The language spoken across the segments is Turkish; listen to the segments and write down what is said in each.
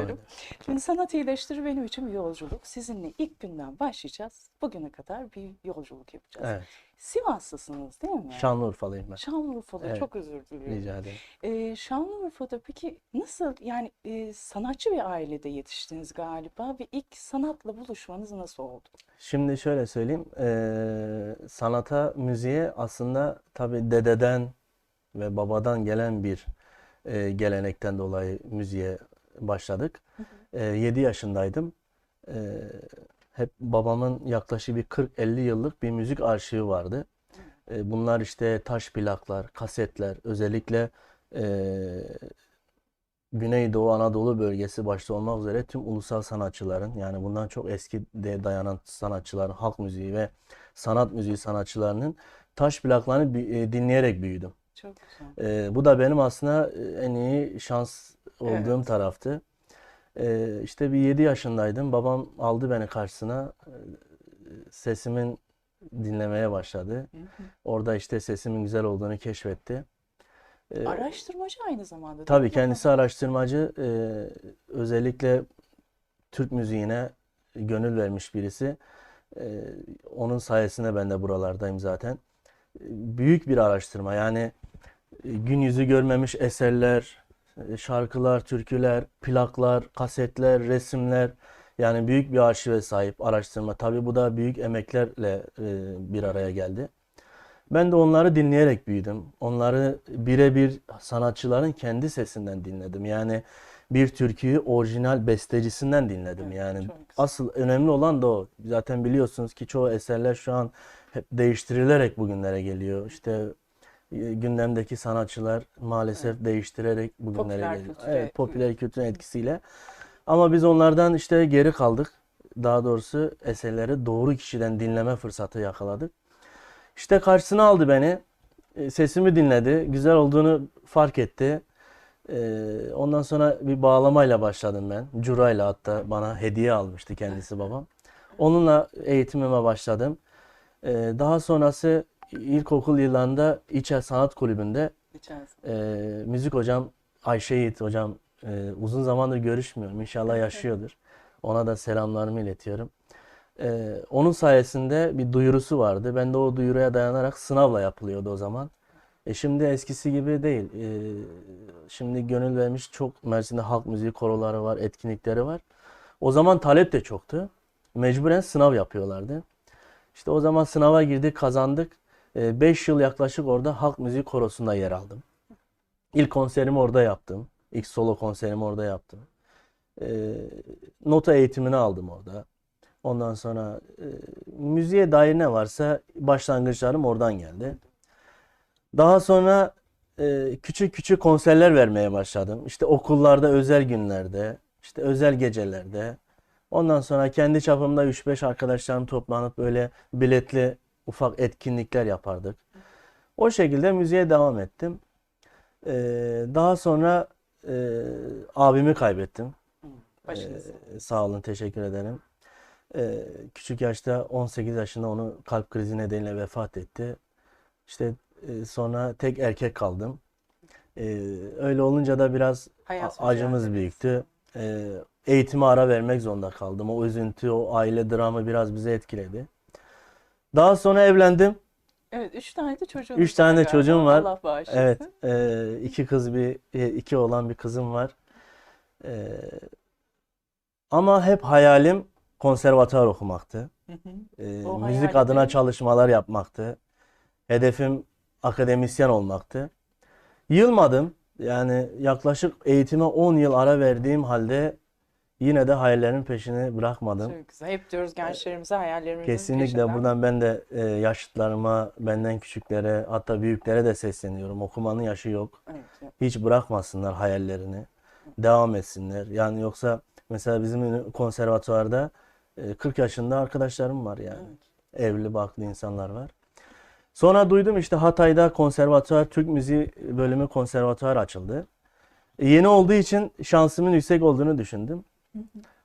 istiyorum. Şimdi sanat iyileştirir benim için bir yolculuk. Sizinle ilk günden başlayacağız. Bugüne kadar bir yolculuk yapacağız. Evet. Sivaslısınız değil mi? Şanlıurfalıyım ben. Şanlıurfa'da Evet. çok özür diliyorum. Rica ederim. Ee, Şanlıurfa'da peki nasıl yani e, sanatçı bir ailede yetiştiniz galiba ve ilk sanatla buluşmanız nasıl oldu? Şimdi şöyle söyleyeyim. eee, sanata, müziğe aslında tabii dededen ve babadan gelen bir eee, gelenekten dolayı müziğe başladık. Eee 7 yaşındaydım. Eee, hep babamın yaklaşık bir 40-50 yıllık bir müzik arşivi vardı. Eee, bunlar işte taş plaklar, kasetler, özellikle eee Güneydoğu Anadolu bölgesi başta olmak üzere tüm ulusal sanatçıların yani bundan çok eski de dayanan sanatçıların, halk müziği ve sanat müziği sanatçılarının taş plaklarını e, dinleyerek büyüdüm. Çok güzel. Ee, bu da benim aslında e, en iyi şans olduğum Evet. taraftı. Ee, işte bir 7 yaşındaydım. Babam aldı beni karşısına. Ee, Sesimin dinlemeye başladı. Hı hı. Orada işte sesimin güzel olduğunu keşfetti. Ee, Araştırmacı aynı zamanda Tabii kendisi araştırmacı, e, özellikle Türk müziğine gönül vermiş birisi. E, onun sayesinde ben de buralardayım zaten. Büyük bir araştırma yani e, gün yüzü görmemiş eserler, şarkılar, türküler, plaklar, kasetler, resimler yani büyük bir arşive sahip araştırma. Tabii bu da büyük emeklerle e, bir araya geldi. Ben de onları dinleyerek büyüdüm. Onları birebir sanatçıların kendi sesinden dinledim. Yani bir türküyü orijinal bestecisinden dinledim. Evet, Yani asıl önemli olan da o. Zaten biliyorsunuz ki çoğu eserler şu an hep değiştirilerek bugünlere geliyor. İşte e, gündemdeki sanatçılar maalesef değiştirerek bugünlere Popüler kültüre- Evet, popüler kültürün etkisiyle. Ama biz onlardan işte geri kaldık. Daha doğrusu eserleri doğru kişiden dinleme fırsatı yakaladık. İşte karşısına aldı beni. E, Sesimi dinledi. Güzel olduğunu fark etti. E, Ondan sonra bir bağlamayla başladım ben. Curayla hatta bana hediye almıştı kendisi babam. Onunla eğitimime başladım. E, Daha sonrası ilkokul yıllarında İçer Sanat Kulübü'nde e, müzik hocam Ayşe Yiğit hocam e, uzun zamandır görüşmüyorum. İnşallah yaşıyordur. Ona da selamlarımı iletiyorum. E, onun sayesinde bir duyurusu vardı. Ben de o duyuruya dayanarak sınavla yapılıyordu o zaman. E şimdi eskisi gibi değil. E, şimdi gönül vermiş çok Mersin'de halk müziği koroları var, etkinlikleri var. O zaman talep de çoktu. Mecburen sınav yapıyorlardı. İşte o zaman sınava girdik, kazandık. 5 yıl yaklaşık orada halk müziği korosunda yer aldım. İlk konserimi orada yaptım. İlk solo konserimi orada yaptım. Ee, nota eğitimini aldım orada. Ondan sonra e, müziğe dair ne varsa başlangıçlarım oradan geldi. Daha sonra e, küçük küçük konserler vermeye başladım. İşte okullarda özel günlerde, işte özel gecelerde. Ondan sonra kendi çapımda 3-5 arkadaşlarım toplanıp böyle biletli ufak etkinlikler yapardık. O şekilde müziğe devam ettim. Ee, daha sonra e, abimi kaybettim. Başınız. Ee, sağ olun, teşekkür ederim. Ee, küçük yaşta 18 yaşında onu kalp krizi nedeniyle vefat etti. İşte e, sonra tek erkek kaldım. Ee, öyle olunca da biraz Hayat acımız büyüktü. Ee, eğitime ara vermek zorunda kaldım. O üzüntü, o aile dramı biraz bizi etkiledi. Daha sonra evlendim. Evet, üç tane de çocuğunuz Üç tane var de çocuğum var. Allah bağışlasın. Evet, e, iki kız bir e, iki oğlan bir kızım var. E, ama hep hayalim konservatuvar okumaktı. Hı hı. E, O müzik adına değil çalışmalar yapmaktı. Hedefim akademisyen olmaktı. Yılmadım. Yani yaklaşık eğitime 10 yıl ara verdiğim halde yine de hayallerimin peşini bırakmadım. Çok güzel. Hep diyoruz gençlerimize hayallerimizin Kesinlikle peşinden. buradan ben de e, yaşıtlarıma, benden küçüklere, hatta büyüklere de sesleniyorum. Okumanın yaşı yok. Evet, evet. Hiç bırakmasınlar hayallerini. Devam etsinler. Yani yoksa mesela bizim konservatuvarda e, 40 yaşında arkadaşlarım var yani. Evli barklı insanlar var. Sonra duydum işte Hatay'da konservatuvar, Türk müziği bölümü konservatuvar açıldı. E, Yeni olduğu için şansımın yüksek olduğunu düşündüm.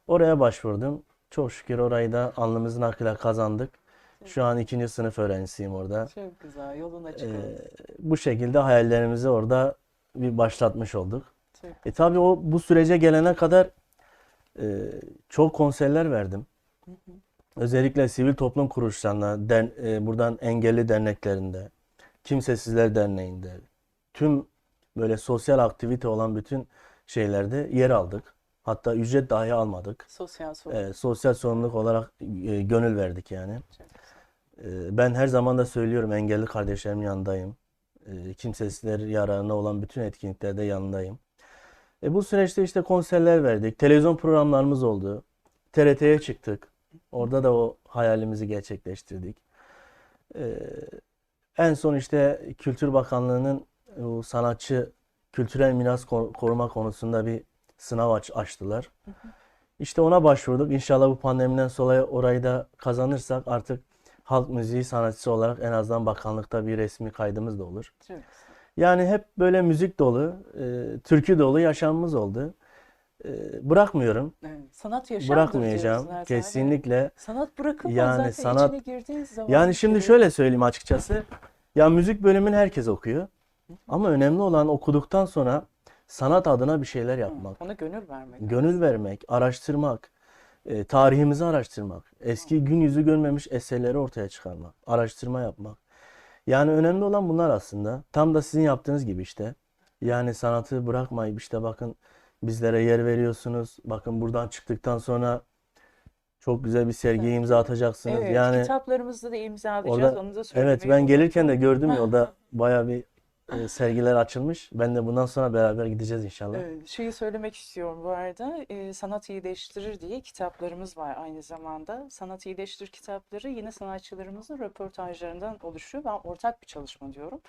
Oraya başvurdum. Çok şükür orayı da alnımızın akıyla kazandık. Şu an ikinci sınıf öğrencisiyim orada. Çok güzel. Yolun açık Ee, bu şekilde hayallerimizi orada bir başlatmış olduk. Çok E tabii o bu sürece gelene kadar Ee, çok konserler verdim. Özellikle sivil toplum kuruluşlarına, den- e, buradan engelli derneklerinde, Kimsesizler Derneği'nde, tüm böyle sosyal aktivite olan bütün şeylerde yer aldık. Hatta ücret dahi almadık. Sosyal sorumluluk. Ee, sosyal sorumluluk olarak e, gönül verdik yani. Ee, ben her zaman da söylüyorum engelli kardeşlerimin yanındayım. Ee, kimsesizler yararına olan bütün etkinliklerde yanındayım. E, bu süreçte işte konserler verdik. Televizyon programlarımız oldu. TRT'ye çıktık. Orada da o hayalimizi gerçekleştirdik. Ee, en son işte Kültür Bakanlığı'nın sanatçı kültürel miras ko- koruma konusunda bir sınav aç açtılar. İşte ona başvurduk. İnşallah bu pandemiden sonra orayı da kazanırsak artık halk müziği sanatçısı olarak en azından bakanlıkta bir resmi kaydımız da olur. Çok. Yani hep böyle müzik dolu, e, türkü dolu yaşamımız oldu. E, bırakmıyorum, Evet. Sanat yaşamdır bırakmayacağım kesinlikle. Sanat bırakılmaz Yani zaten sanat- içine girdiğiniz zaman Yani şimdi bir- şöyle söyleyeyim açıkçası. Ya müzik bölümünü herkes okuyor. Ama önemli olan okuduktan sonra sanat adına bir şeyler yapmak. ona gönül vermek. Gönül vermek, araştırmak, e, tarihimizi araştırmak, eski gün yüzü görmemiş eserleri ortaya çıkarmak, araştırma yapmak. Yani önemli olan bunlar aslında. Tam da sizin yaptığınız gibi işte. Yani sanatı bırakmayıp işte bakın bizlere yer veriyorsunuz. Bakın buradan çıktıktan sonra çok güzel bir sergiye imza atacaksınız. Evet, Yani kitaplarımızda da imzalayacağız. orada Onu da evet ben gelirken de gördüm yolda bayağı bir e, sergiler açılmış. Ben de bundan sonra beraber gideceğiz inşallah. Evet, şeyi söylemek istiyorum bu arada. Ee, Sanat İyileştirir diye kitaplarımız var aynı zamanda. Sanat İyileştirir kitapları yine sanatçılarımızın röportajlarından oluşuyor. Ben ortak bir çalışma diyorum.